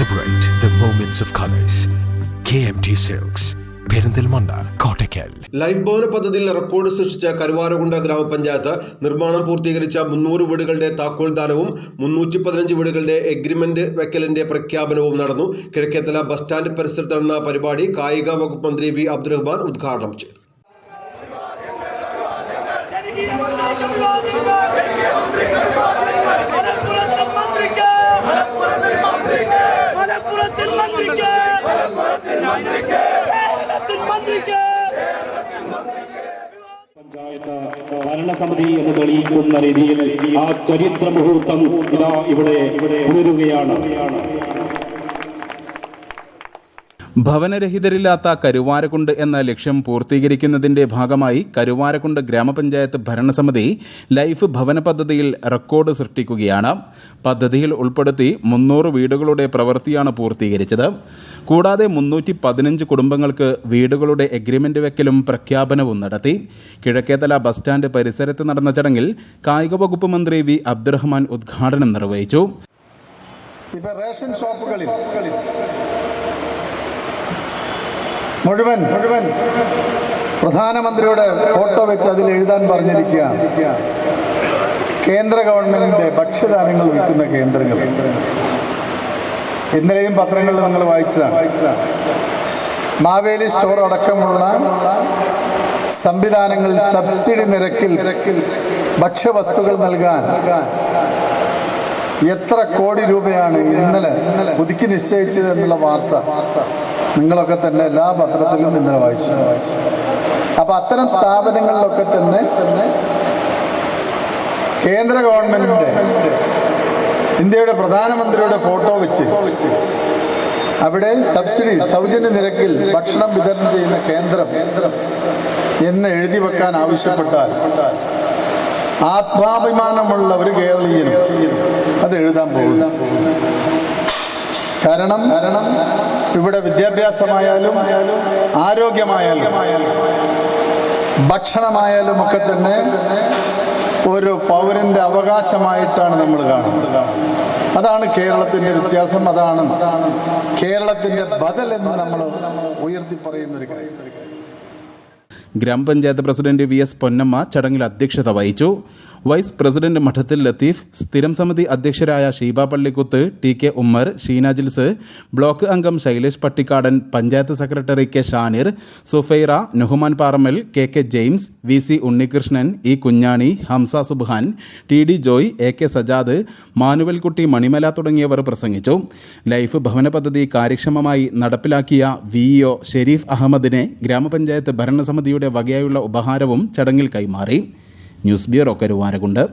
Celebrate the moments of colors. KMT Silks, Perinthalmanna Kottakkal life ഭവന പദ്ധതിയിൽ record സൃഷ്ടിച്ച കരുവാരകുണ്ട ഗ്രാമപഞ്ചായത്ത് നിർമ്മാണം പൂർത്തീകരിച്ച മുന്നൂറ് വീടുകളുടെ താക്കോൽദാനവും മുന്നൂറ്റി പതിനഞ്ച് വീടുകളുടെ എഗ്രിമെന്റ് വെക്കലിന്റെ പ്രഖ്യാപനവും നടന്നു. കിഴക്കേത്തല ബസ് സ്റ്റാൻഡ് പരിസരത്ത് നടന്ന പരിപാടി കായിക വകുപ്പ് മന്ത്രി വി. അബ്ദുറഹ്മാൻ ഉദ്ഘാടനം ചെയ്തു. ഭരണസമിതി എന്ന് തെളിയിക്കുന്ന രീതിയിൽ ആ ചരിത്ര മുഹൂർത്തം ഇതാ ഇവിടെ പുലരുകയാണ് ഭവനരഹിതരില്ലാത്ത കരുവാരക്കുണ്ട് എന്ന ലക്ഷ്യം പൂർത്തീകരിക്കുന്നതിന്റെ ഭാഗമായി കരുവാരക്കുണ്ട് ഗ്രാമപഞ്ചായത്ത് ഭരണസമിതി ലൈഫ് ഭവന പദ്ധതിയിൽ റെക്കോർഡ് സൃഷ്ടിക്കുകയാണ്. പദ്ധതിയിൽ ഉൾപ്പെടുത്തി മുന്നൂറ് വീടുകളുടെ പ്രവൃത്തിയാണ് പൂർത്തീകരിച്ചത്. കൂടാതെ മുന്നൂറ്റി പതിനഞ്ച് കുടുംബങ്ങൾക്ക് വീടുകളുടെ എഗ്രിമെന്റ് വെക്കലും പ്രഖ്യാപനവും നടത്തി. കിഴക്കേതല ബസ് സ്റ്റാൻഡ് പരിസരത്ത് നടന്ന ചടങ്ങിൽ കായിക വകുപ്പ് മന്ത്രി വി. അബ്ദുറഹ്മാൻ ഉദ്ഘാടനം നിർവഹിച്ചു. റേഷൻ ഷോപ്പുകളിൽ മുഴുവൻ മുഴുവൻ പ്രധാനമന്ത്രിയുടെ ഫോട്ടോ വെച്ച് അതിൽ എഴുതാൻ പറഞ്ഞിരിക്കുകയാണ് കേന്ദ്ര ഗവൺമെന്റിന്റെ ഭക്ഷ്യധാന്യങ്ങൾ വിൽക്കുന്ന കേന്ദ്രങ്ങൾ. ഇന്നലെയും പത്രങ്ങളിൽ നിങ്ങൾ വായിച്ചതാണ്. മാവേലി സ്റ്റോർ അടക്കമുള്ള സംവിധാനങ്ങൾ സബ്സിഡി നിരക്കിൽ ഭക്ഷ്യവസ്തുക്കൾ നൽകാൻ എത്ര കോടി രൂപയാണ് ഇന്നലെ പുതുക്കി നിശ്ചയിച്ചത് എന്നുള്ള വാർത്ത. നിങ്ങളൊക്കെ തന്നെ എല്ലാ പത്രത്തിലും ഇന്നലെ വായിച്ചു. അപ്പൊ അത്തരം സ്ഥാപനങ്ങളിലൊക്കെ തന്നെ തന്നെ കേന്ദ്ര ഗവൺമെന്റിന്റെ ഇന്ത്യയുടെ പ്രധാനമന്ത്രിയുടെ ഫോട്ടോ വെച്ച് അവിടെ സബ്സിഡി സൗജന്യ നിരക്കിൽ ഭക്ഷണം വിതരണം ചെയ്യുന്ന കേന്ദ്രം കേന്ദ്രം എന്ന് എഴുതി വെക്കാൻ ആവശ്യപ്പെട്ടാൽ ആത്മാഭിമാനമുള്ള ഒരു കേരളീയൻ അത് എഴുതാൻ പോകുന്നു. കാരണം കാരണം ഇവിടെ വിദ്യാഭ്യാസമായാലും ആരോഗ്യമായാലും ഭക്ഷണമായാലും ഒക്കെ തന്നെ ഒരു പൗരന്റെ അവകാശമായിട്ടാണ് നമ്മൾ കാണുന്നത്. അതാണ് കേരളത്തിന്റെ വ്യത്യാസം അതാണ് കേരളത്തിന്റെ ബദൽ എന്ന് നമ്മൾ ഉയർത്തി പറയുന്ന ഒരു കാര്യം. ഗ്രാമപഞ്ചായത്ത് പ്രസിഡന്റ് വി എസ് പൊന്നമ്മ ചടങ്ങിൽ അധ്യക്ഷത വഹിച്ചു. വൈസ് പ്രസിഡന്റ് മഠത്തിൽ ലത്തീഫ് സ്ഥിരം സമിതി അധ്യക്ഷരായ Sheeba Pallikuth T K Ummer Sheena Jils block അംഗം Shailesh Pattikkadan panchayat secretary K Shanir Sufaira Nuhman Parammal K K James V C Unnikrishnan E Kunjani Hamsa Subhan T D Joy A K Sajad Manuvalkutty Manimala തുടങ്ങിയവർ പ്രസംഗിച്ചു. Life ഭവന പദ്ധതി കാര്യക്ഷമമായി നടപ്പിലാക്കിയ V EO Sharif അഹമ്മദിനെ ഗ്രാമപഞ്ചായത്ത് ഭരണസമിതിയുടെ വകയായുള്ള ഉപഹാരവും ചടങ്ങിൽ കൈമാറി. News bureau Karuvarakund.